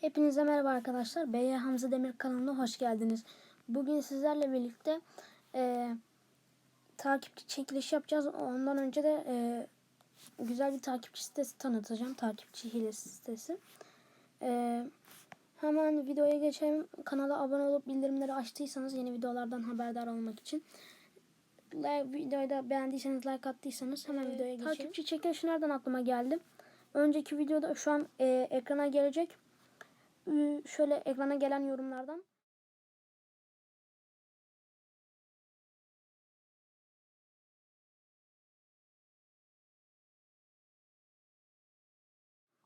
Hepinize merhaba arkadaşlar. BY Hamza Demir kanalına hoş geldiniz. Bugün sizlerle birlikte e, takipçi çekiliş yapacağız. Ondan önce de e, güzel bir takipçi sitesi tanıtacağım. Takipçi hilesi sitesi. E, hemen videoya geçelim. Kanala abone olup bildirimleri açtıysanız yeni videolardan haberdar olmak için. Like, videoyu da beğendiyseniz like attıysanız hemen videoya geçelim. Takipçi çekilişi nereden aklıma geldi? Önceki videoda şu an e, ekrana gelecek. Şöyle ekrana gelen yorumlardan.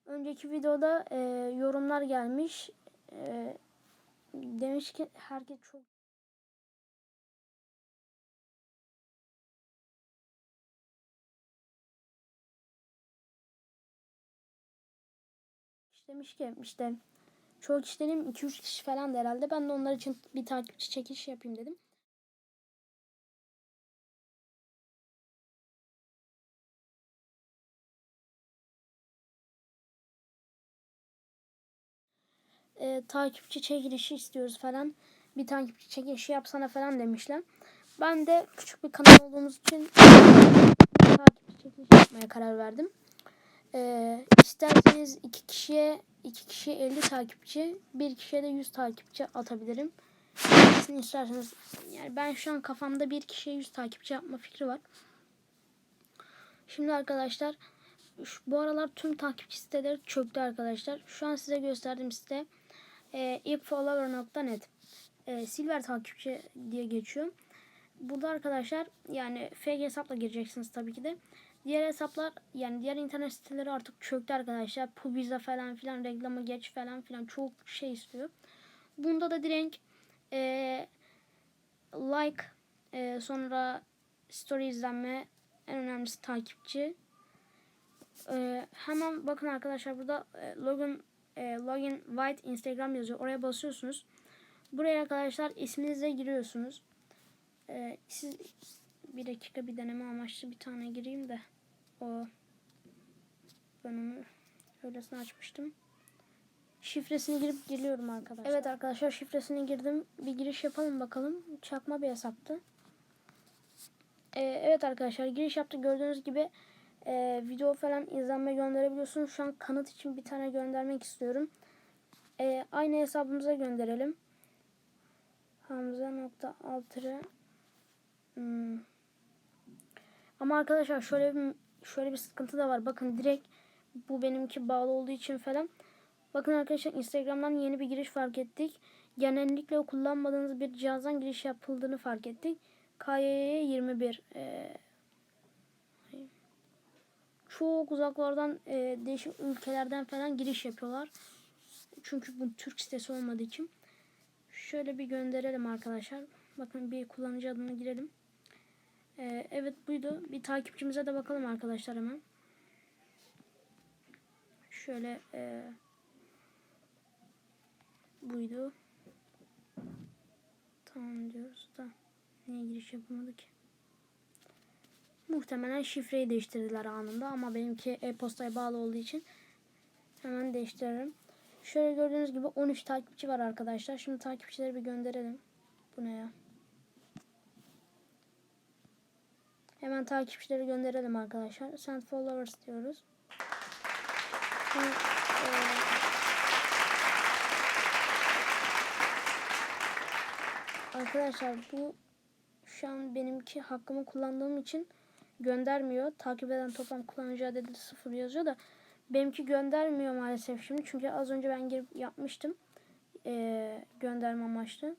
Önceki videoda e, yorumlar gelmiş. E, demiş ki herkes çok demiş ki işte çoğu kişi dedim 2-3 kişi falan da herhalde. Ben de onlar için bir takipçi çekiliş yapayım dedim. e, takipçi çekilişi istiyoruz falan. Bir takipçi çekilişi yapsana falan demişler. Ben de küçük bir kanal olduğumuz için takipçi çekilişi yapmaya karar verdim. E, isterseniz iki kişiye iki kişiye 50 takipçi, bir kişiye de 100 takipçi atabilirim. Hangisini isterseniz. Yani ben şu an kafamda bir kişiye 100 takipçi yapma fikri var. Şimdi arkadaşlar şu, bu aralar tüm takipçi siteleri çöktü arkadaşlar. Şu an size gösterdiğim site e, ipfollower.net e, Silver takipçi diye geçiyor. Burada arkadaşlar yani fake hesapla gireceksiniz tabii ki de. Diğer hesaplar yani diğer internet siteleri artık çöktü arkadaşlar. Pubiza falan filan reklamı geç falan filan çok şey istiyor. Bunda da direkt e, like e, sonra story izlenme en önemlisi takipçi. E, hemen bakın arkadaşlar burada e, login e, login white Instagram yazıyor. Oraya basıyorsunuz. Buraya arkadaşlar isminize giriyorsunuz. E, siz bir dakika bir deneme amaçlı bir tane gireyim de o ben onu öylesine açmıştım. Şifresini girip geliyorum arkadaşlar. Evet arkadaşlar şifresini girdim. Bir giriş yapalım bakalım. Çakma bir hesaptı. Ee, evet arkadaşlar giriş yaptı. Gördüğünüz gibi e, video falan izlenme gönderebiliyorsunuz. Şu an kanıt için bir tane göndermek istiyorum. E, aynı hesabımıza gönderelim. Hamza nokta altırı hmm. Ama arkadaşlar şöyle bir şöyle bir sıkıntı da var. Bakın direkt bu benimki bağlı olduğu için falan. Bakın arkadaşlar Instagram'dan yeni bir giriş fark ettik. Genellikle kullanmadığınız bir cihazdan giriş yapıldığını fark ettik. KYY 21 ee, çok uzaklardan e, değişik ülkelerden falan giriş yapıyorlar. Çünkü bu Türk sitesi olmadığı için. Şöyle bir gönderelim arkadaşlar. Bakın bir kullanıcı adını girelim. Ee, evet buydu. Bir takipçimize de bakalım arkadaşlar hemen. Şöyle e, buydu. Tamam diyoruz da niye giriş yapamadı ki? Muhtemelen şifreyi değiştirdiler anında ama benimki e-postaya bağlı olduğu için hemen değiştiririm. Şöyle gördüğünüz gibi 13 takipçi var arkadaşlar. Şimdi takipçileri bir gönderelim. Bu ne ya? Hemen takipçileri gönderelim arkadaşlar. Send followers diyoruz. E, arkadaşlar bu şu an benimki hakkımı kullandığım için göndermiyor. Takip eden toplam kullanıcı adedi sıfır yazıyor da benimki göndermiyor maalesef şimdi. Çünkü az önce ben girip yapmıştım. E, gönderme amaçlı.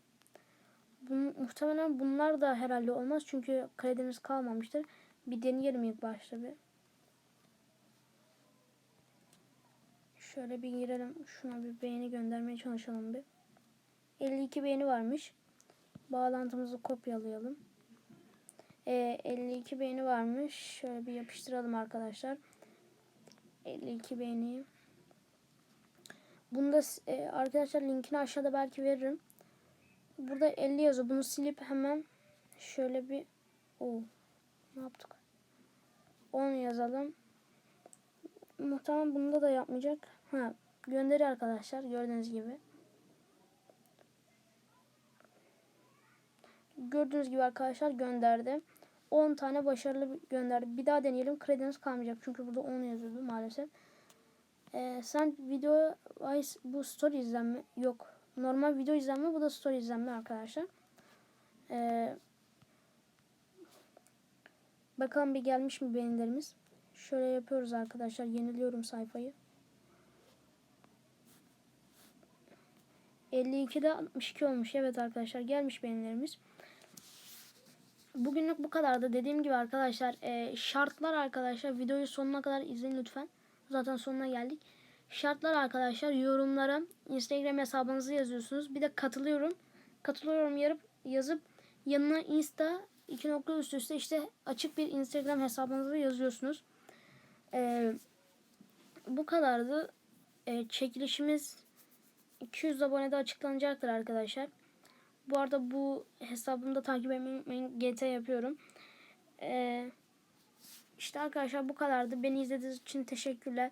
Bu, muhtemelen bunlar da herhalde olmaz. Çünkü kredimiz kalmamıştır. Bir deneyelim ilk başta bir. Şöyle bir girelim. Şuna bir beğeni göndermeye çalışalım bir. 52 beğeni varmış. Bağlantımızı kopyalayalım. Ee, 52 beğeni varmış. Şöyle bir yapıştıralım arkadaşlar. 52 beğeni. Bunda e, arkadaşlar linkini aşağıda belki veririm. Burada 50 yazıyor. Bunu silip hemen şöyle bir o ne yaptık? 10 yazalım. Muhtemelen bunda da yapmayacak. Ha Gönderiyor arkadaşlar gördüğünüz gibi. Gördüğünüz gibi arkadaşlar gönderdi. 10 tane başarılı gönderdi. Bir daha deneyelim. Krediniz kalmayacak. Çünkü burada 10 yazıyordu maalesef. Ee, sen video bu story izlenme yok. Normal video izlenme bu da story izlenme arkadaşlar. Ee, bakalım bir gelmiş mi beğenilerimiz. Şöyle yapıyoruz arkadaşlar. Yeniliyorum sayfayı. 52'de 62 olmuş. Evet arkadaşlar gelmiş beğenilerimiz. Bugünlük bu kadardı. Dediğim gibi arkadaşlar e, şartlar arkadaşlar videoyu sonuna kadar izleyin lütfen. Zaten sonuna geldik. Şartlar arkadaşlar yorumlara Instagram hesabınızı yazıyorsunuz. Bir de katılıyorum. Katılıyorum yarıp yazıp yanına Insta iki nokta üst üste işte açık bir Instagram hesabınızı yazıyorsunuz. E, bu kadardı. E, çekilişimiz 200 abonede açıklanacaktır arkadaşlar. Bu arada bu hesabımda takip etmeyi unutmayın. GT yapıyorum. Ee, işte arkadaşlar bu kadardı. Beni izlediğiniz için teşekkürler.